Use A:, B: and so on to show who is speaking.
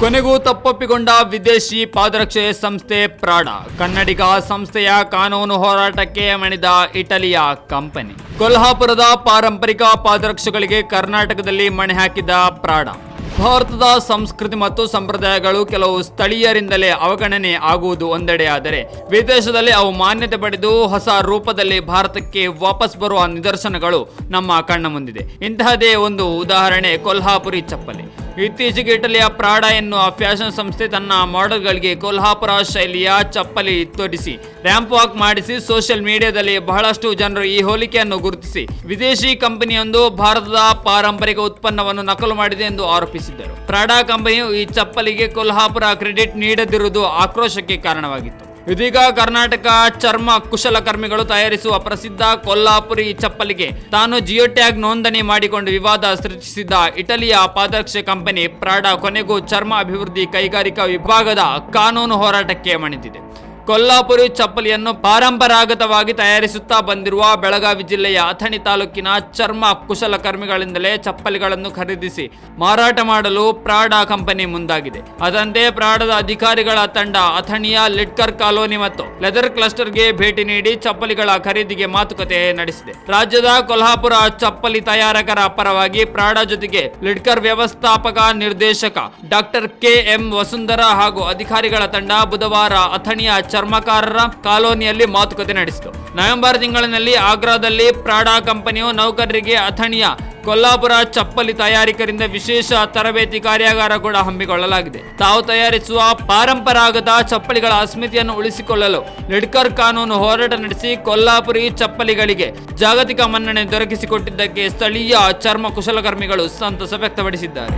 A: ಕೊನೆಗೂ ತಪ್ಪೊಪ್ಪಿಕೊಂಡ ವಿದೇಶಿ ಪಾದರಕ್ಷೆ ಸಂಸ್ಥೆ ಪ್ರಾಡ ಕನ್ನಡಿಗ ಸಂಸ್ಥೆಯ ಕಾನೂನು ಹೋರಾಟಕ್ಕೆ ಮಣಿದ ಇಟಲಿಯ ಕಂಪನಿ. ಕೊಲ್ಹಾಪುರದ ಪಾರಂಪರಿಕ ಪಾದರಕ್ಷೆಗಳಿಗೆ ಕರ್ನಾಟಕದಲ್ಲಿ ಮಣೆ ಹಾಕಿದ ಪ್ರಾಡ ಭಾರತದ ಸಂಸ್ಕೃತಿ ಮತ್ತು ಸಂಪ್ರದಾಯಗಳು ಕೆಲವು ಸ್ಥಳೀಯರಿಂದಲೇ ಅವಗಣನೆ ಆಗುವುದು ಒಂದೆಡೆಯಾದರೆ ವಿದೇಶದಲ್ಲಿ ಅವು ಮಾನ್ಯತೆ ಪಡೆದು ಹೊಸ ರೂಪದಲ್ಲಿ ಭಾರತಕ್ಕೆ ವಾಪಸ್ ಬರುವ ನಿದರ್ಶನಗಳು ನಮ್ಮ ಕಣ್ಣ ಮುಂದಿದೆ. ಇಂತಹದೇ ಒಂದು ಉದಾಹರಣೆ ಕೊಲ್ಹಾಪುರಿ ಚಪ್ಪಲಿ. ಇತ್ತೀಚೆಗೆ ಇಟಲಿಯ ಪ್ರಾಡ ಎನ್ನುವ ಫ್ಯಾಷನ್ ಸಂಸ್ಥೆ ತನ್ನ ಮಾಡೆಲ್ಗಳಿಗೆ ಕೊಲ್ಹಾಪುರ ಶೈಲಿಯ ಚಪ್ಪಲಿ ತೋರಿಸಿ ರ್ಯಾಂಪ್ ವಾಕ್ ಮಾಡಿಸಿ, ಸೋಷಿಯಲ್ ಮೀಡಿಯಾದಲ್ಲಿ ಬಹಳಷ್ಟು ಜನರು ಈ ಹೋಲಿಕೆಯನ್ನು ಗುರುತಿಸಿ. ವಿದೇಶಿ ಕಂಪನಿಯೊಂದು ಭಾರತದ ಪಾರಂಪರಿಕ ಉತ್ಪನ್ನವನ್ನು ನಕಲು ಮಾಡಿದೆ ಎಂದು ಆರೋಪಿಸಿದ್ದರು. ಪ್ರಾಡಾ ಕಂಪನಿಯು ಈ ಚಪ್ಪಲಿಗೆ ಕೊಲ್ಹಾಪುರ ಕ್ರೆಡಿಟ್ ನೀಡದಿರುವುದು ಆಕ್ರೋಶಕ್ಕೆ ಕಾರಣವಾಗಿತ್ತು. ಇದೀಗ ಕರ್ನಾಟಕ ಚರ್ಮ ಕುಶಲಕರ್ಮಿಗಳು ತಯಾರಿಸುವ ಪ್ರಸಿದ್ಧ ಕೊಲ್ಲಾಪುರಿ ಚಪ್ಪಲಿಗೆ ತಾನು ಜಿಯೋ ಟ್ಯಾಗ್ ನೋಂದಣಿ ಮಾಡಿಕೊಂಡು ವಿವಾದ ಸೃಷ್ಟಿಸಿದ್ದ ಇಟಲಿಯ ಪಾದರಕ್ಷೆ ಕಂಪನಿ ಪ್ರಾಡಾ ಕೊನೆಗೂ ಚರ್ಮ ಅಭಿವೃದ್ಧಿ ಕೈಗಾರಿಕಾ ವಿಭಾಗದ ಕಾನೂನು ಹೋರಾಟಕ್ಕೆ ಮಣಿದಿದೆ. ಕೊಲ್ಲಾಪುರಿ ಚಪ್ಪಲಿಯನ್ನು ಪಾರಂಪರಾಗತವಾಗಿ ತಯಾರಿಸುತ್ತಾ ಬಂದಿರುವ ಬೆಳಗಾವಿ ಜಿಲ್ಲೆಯ ಅಥಣಿ ತಾಲೂಕಿನ ಚರ್ಮ ಕುಶಲಕರ್ಮಿಗಳಿಂದಲೇ ಚಪ್ಪಲಿಗಳನ್ನು ಖರೀದಿಸಿ ಮಾರಾಟ ಮಾಡಲು ಪ್ರಾಡಾ ಕಂಪನಿ ಮುಂದಾಗಿದೆ. ಅದಂತೆ ಪ್ರಾಡದ ಅಧಿಕಾರಿಗಳ ತಂಡ ಅಥಣಿಯ ಲಿಟ್ಕರ್ ಕಾಲೋನಿ ಮತ್ತು ಲೆದರ್ ಕ್ಲಸ್ಟರ್ಗೆ ಭೇಟಿ ನೀಡಿ ಚಪ್ಪಲಿಗಳ ಖರೀದಿಗೆ ಮಾತುಕತೆ ನಡೆಸಿದೆ. ರಾಜ್ಯದ ಕೊಲ್ಹಾಪುರ ಚಪ್ಪಲಿ ತಯಾರಕರ ಪರವಾಗಿ ಪ್ರಾಡ ಜೊತೆಗೆ ಲಿಡ್ಕರ್ ವ್ಯವಸ್ಥಾಪಕ ನಿರ್ದೇಶಕ ಡಾಕ್ಟರ್ ಕೆ ಎಂ ವಸುಂಧರಾ ಹಾಗೂ ಅಧಿಕಾರಿಗಳ ತಂಡ ಬುಧವಾರ ಅಥಣಿಯ ಚರ್ಮಕಾರರ ಕಾಲೋನಿಯಲ್ಲಿ ಮಾತುಕತೆ ನಡೆಸಿತು. ನವೆಂಬರ್ ತಿಂಗಳಿನಲ್ಲಿ ಆಗ್ರಾದಲ್ಲಿ ಪ್ರಾಡಾ ಕಂಪನಿಯು ನೌಕರರಿಗೆ ಅಥಣಿಯ ಕೊಲ್ಲಾಪುರ ಚಪ್ಪಲಿ ತಯಾರಿಕರಿಂದ ವಿಶೇಷ ತರಬೇತಿ ಕಾರ್ಯಾಗಾರ ಕೂಡ ಹಮ್ಮಿಕೊಳ್ಳಲಾಗಿದೆ. ತಾವು ತಯಾರಿಸುವ ಪಾರಂಪರಾಗತ ಚಪ್ಪಲಿಗಳ ಅಸ್ಮಿತೆಯನ್ನು ಉಳಿಸಿಕೊಳ್ಳಲು ಲಿಡ್ಕರ್ ಕಾನೂನು ಹೋರಾಟ ನಡೆಸಿ ಕೊಲ್ಲಾಪುರಿ ಚಪ್ಪಲಿಗಳಿಗೆ ಜಾಗತಿಕ ಮನ್ನಣೆ ದೊರಕಿಸಿಕೊಟ್ಟಿದ್ದಕ್ಕೆ ಸ್ಥಳೀಯ ಚರ್ಮ ಕುಶಲಕರ್ಮಿಗಳು ಸಂತಸ ವ್ಯಕ್ತಪಡಿಸಿದ್ದಾರೆ.